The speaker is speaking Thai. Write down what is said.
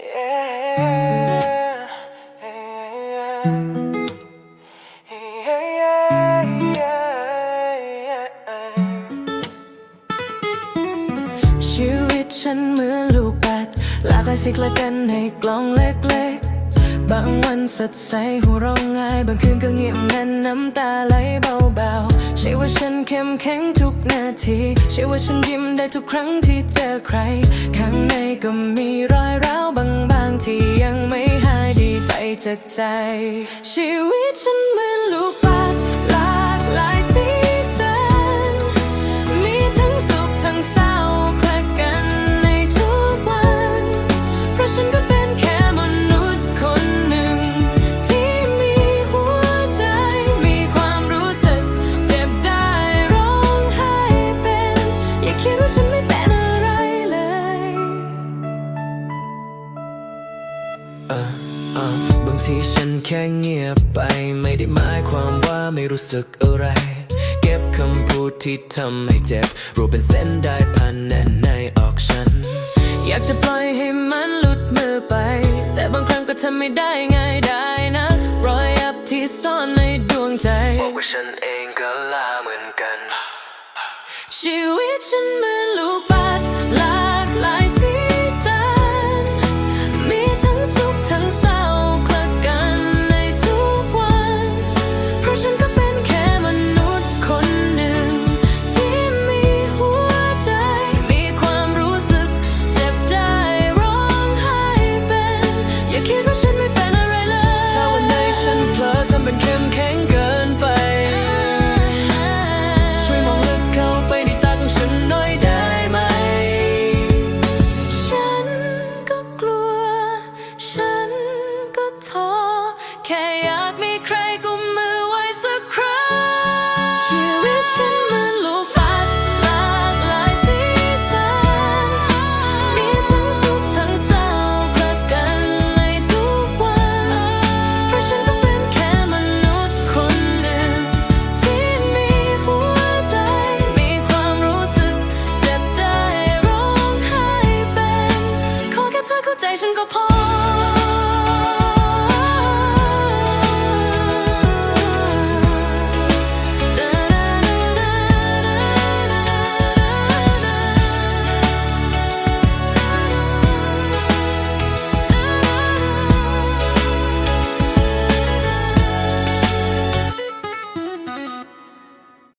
ชีวิตฉันเหมือนลูกปัดลากหลายสิกละกันในกล่องเล็กๆ บางวันสดใสหัวเราะง่าย บางคืนก็เงียบงันน้ำตาไหลเบา ช่ว่าฉันเข้มแข็งทุกนาทีใช่ว่าฉันยิ้มได้ทุกครั้งที่เจอใคร ข้างในก็มีรอยร้าวบางบางที่ยังไม่หายดีไปจากใจ ชีวิตฉันเหมือนลูกปัด เออเออบางทีฉันแค่เงียบไป ไม่ได้หมายความว่าไม่รู้สึกอะไร เก็บคำพูดที่ทำให้เจ็บรูปเป็นเส้นได้พันแน่นในออกฉัน อยากจะปล่อยให้มันหลุดมือไป แต่บางครั้งก็ทำไม่ได้ง่ายได้นะ รอยยับที่ซ่อนในดวงใจบอกว่าฉันเองก็ลาเหมือนกัน ชีวิตฉันเหมือนลูก ใครกุมมือไว้สักครั้งชีวิตฉันมัน